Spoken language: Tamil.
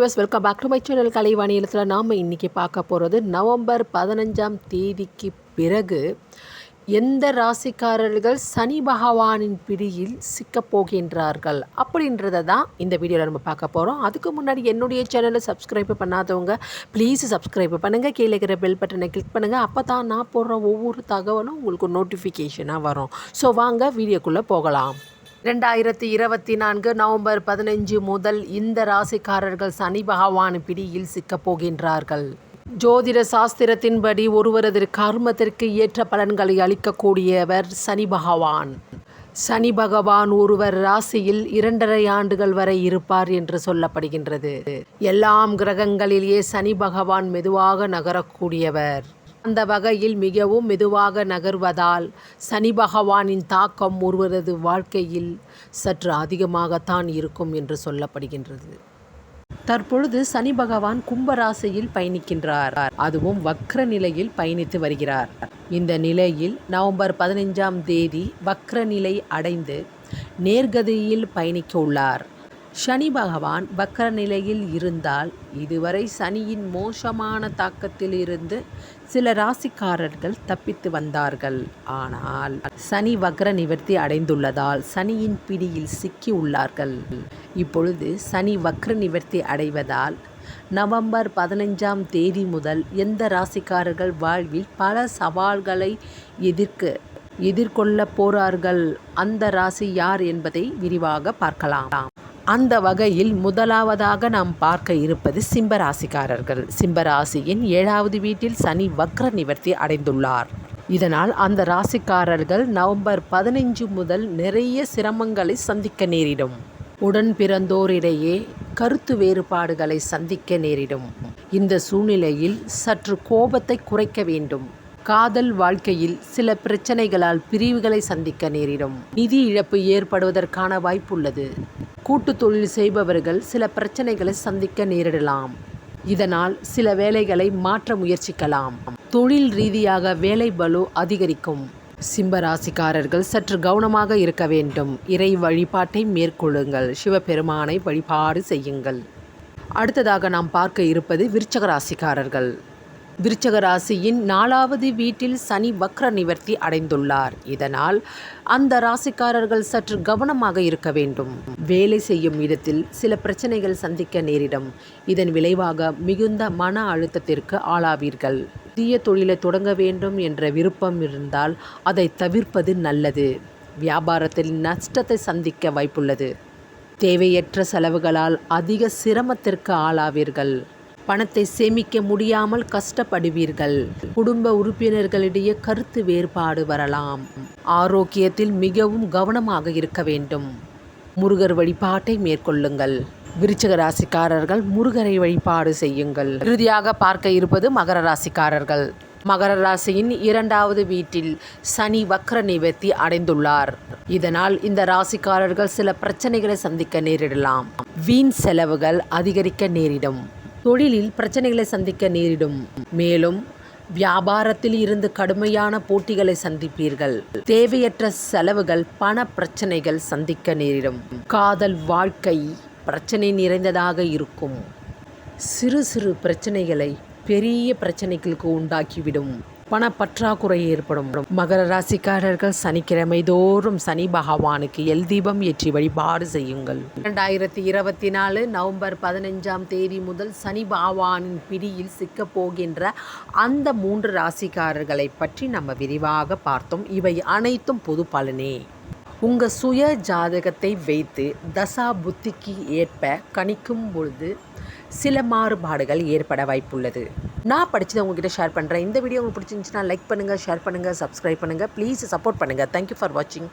Viewers welcome back to my channel கலைவாணியத்தில் நாம் இன்றைக்கி பார்க்க போகிறது நவம்பர் பதினஞ்சாம் தேதிக்கு பிறகு எந்த ராசிக்காரர்கள் சனி பகவானின் பிடியில் சிக்கப் போகின்றார்கள் அப்படின்றத தான் இந்த வீடியோவில் நம்ம பார்க்க போகிறோம் அதுக்கு முன்னாடி என்னுடைய சேனலை சப்ஸ்கிரைப் பண்ணாதவங்க ப்ளீஸ் சப்ஸ்கிரைப் பண்ணுங்கள் கீழே இருக்கிற பெல் பட்டனை கிளிக் பண்ணுங்கள் அப்போ தான் நான் போடுற ஒவ்வொரு தகவலும் உங்களுக்கு நோட்டிஃபிகேஷனாக வரும். ஸோ வாங்க வீடியோக்குள்ளே போகலாம். ரெண்டாயிரத்தி இருபத்தி நான்கு நவம்பர் பதினஞ்சு முதல் இந்த ராசிக்காரர்கள் சனி பகவான் பிடியில் சிக்கப் போகின்றார்கள். ஜோதிட சாஸ்திரத்தின்படி ஒருவரது கர்மத்திற்கு ஏற்ற பலன்களை அளிக்கக்கூடியவர் சனி பகவான். சனி பகவான் ஒருவர் ராசியில் இரண்டரை ஆண்டுகள் வரை இருப்பார் என்று சொல்லப்படுகின்றது. எல்லாம் கிரகங்களிலேயே சனி பகவான் மெதுவாக நகரக்கூடியவர். அந்த வகையில் மிகவும் மெதுவாக நகர்வதால் சனி பகவானின் தாக்கம் ஒருவரது வாழ்க்கையில் சற்று அதிகமாகத்தான் இருக்கும் என்று சொல்லப்படுகின்றது. தற்பொழுது சனி பகவான் கும்பராசியில் பயணிக்கின்றார். அதுவும் வக்ர நிலையில் பயணித்து வருகிறார். இந்த நிலையில் நவம்பர் பதினைஞ்சாம் தேதி வக்ர நிலை அடைந்து நேர்கதியில் பயணிக்க உள்ளார். சனி பகவான் வக்ர நிலையில் இருந்தால் இதுவரை சனியின் மோசமான தாக்கத்தில் இருந்து சில ராசிக்காரர்கள் தப்பித்து வந்தார்கள். ஆனால் சனி வக்ர நிவர்த்தி அடைந்துள்ளதால் சனியின் பிடியில் சிக்கி உள்ளார்கள். இப்பொழுது சனி வக்ர நிவர்த்தி அடைவதால் நவம்பர் பதினைஞ்சாம் தேதி முதல் எந்த ராசிக்காரர்கள் வாழ்வில் பல சவால்களை எதிர்க்க எதிர்கொள்ள போறார்கள்? அந்த ராசி யார் என்பதை விரிவாக பார்க்கலாம். அந்த வகையில் முதலாவதாக நாம் பார்க்க இருப்பது சிம்பராசிக்காரர்கள். சிம்பராசியின் ஏழாவது வீட்டில் சனி வக்ர நிவர்த்தி அடைந்துள்ளார். இதனால் அந்த ராசிக்காரர்கள் நவம்பர் பதினைஞ்சு முதல் நிறைய சிரமங்களை சந்திக்க நேரிடும். உடன் பிறந்தோரிடையே கருத்து வேறுபாடுகளை சந்திக்க நேரிடும். இந்த சூழ்நிலையில் சற்று கோபத்தை குறைக்க வேண்டும். காதல் வாழ்க்கையில் சில பிரச்சனைகளால் பிரிவுகளை சந்திக்க நேரிடும். நிதி இழப்பு ஏற்படுவதற்கான வாய்ப்புள்ளது. கூட்டு தொழில் செய்பவர்கள் சில பிரச்சனைகளை சந்திக்க நேரிடலாம். இதனால் சில வேலைகளை மாற்ற முயற்சிக்கலாம். தொழில் ரீதியாக வேலை பலு அதிகரிக்கும். சிம்பராசிக்காரர்கள் சற்று கவனமாக இருக்க வேண்டும். இறை வழிபாட்டை மேற்கொள்ளுங்கள். சிவபெருமானை வழிபாடு செய்யுங்கள். அடுத்ததாக நாம் பார்க்க இருப்பது விருச்சக ராசிக்காரர்கள். விருச்சக ராசியின் நாலாவது வீட்டில் சனி வக்ர நிவர்த்தி அடைந்துள்ளார். இதனால் அந்த ராசிக்காரர்கள் சற்று கவனமாக இருக்க வேண்டும். வேலை செய்யும் இடத்தில் சில பிரச்சனைகள் சந்திக்க நேரிடும். இதன் விளைவாக மிகுந்த மன அழுத்தத்திற்கு ஆளாவீர்கள். புதிய தொழிலை தொடங்க வேண்டும் என்ற விருப்பம் இருந்தால் அதை தவிர்ப்பது நல்லது. வியாபாரத்தில் நஷ்டத்தை சந்திக்க வாய்ப்புள்ளது. தேவையற்ற செலவுகளால் அதிக சிரமத்திற்கு ஆளாவீர்கள். பணத்தை சேமிக்க முடியாமல் கஷ்டப்படுவீர்கள். குடும்ப உறுப்பினர்களிடையே கருத்து வேறுபாடு வரலாம். ஆரோக்கியத்தில் மிகவும் கவனமாக இருக்க வேண்டும். முருகர் வழிபாட்டை மேற்கொள்ளுங்கள். விருச்சக ராசிக்காரர்கள் முருகரை வழிபாடு செய்யுங்கள். இறுதியாக பார்க்க இருப்பது மகர ராசிக்காரர்கள். மகர ராசியின் இரண்டாவது வீட்டில் சனி வக்ர நிவர்த்தி அடைந்துள்ளார். இதனால் இந்த ராசிக்காரர்கள் சில பிரச்சனைகளை சந்திக்க நேரிடலாம். வீண் செலவுகள் அதிகரிக்க நேரிடும். தொழிலில் பிரச்சனைகளை சந்திக்க நேரிடும். மேலும் வியாபாரத்தில் இருந்து கடுமையான போட்டிகளை சந்திப்பீர்கள். தேவையற்ற செலவுகள் பண பிரச்சனைகள் சந்திக்க நேரிடும். காதல் வாழ்க்கை பிரச்சனை நிறைந்ததாக இருக்கும். சிறு சிறு பிரச்சனைகளை பெரிய பிரச்சனைகளுக்கு உண்டாக்கிவிடும். பணப்பற்றாக்குறை ஏற்படும். மகர ராசிக்காரர்கள் சனிக்கிழமை தோறும் சனி பகவானுக்கு எல் தீபம் ஏற்றி வழிபாடு செய்யுங்கள். இரண்டாயிரத்தி இருபத்தி நாலு நவம்பர் பதினஞ்சாம் தேதி முதல் சனி பகவானின் பிடியில் சிக்கப் போகின்ற அந்த மூன்று ராசிக்காரர்களை பற்றி நம்ம விரிவாக பார்த்தோம். இவை அனைத்தும் பொது பலனே. உங்கள் சுய ஜாதகத்தை வைத்து தசா புத்திக்கு ஏற்ப கணிக்கும் பொழுது சில மாறுபாடுகள் ஏற்பட வாய்ப்புள்ளது. நான் படித்ததை உங்ககிட்ட ஷேர் பண்ணுறேன் இந்த வீடியோ உங்களுக்கு பிடிச்சிருந்துச்சுன்னா லைக் பண்ணுங்கள் ஷேர் பண்ணுங்கள் சப்ஸ்கிரைப் பண்ணுங்கள் ப்ளீஸ் சப்போர்ட் பண்ணுங்கள் தேங்க்யூ ஃபார் வாட்சிங்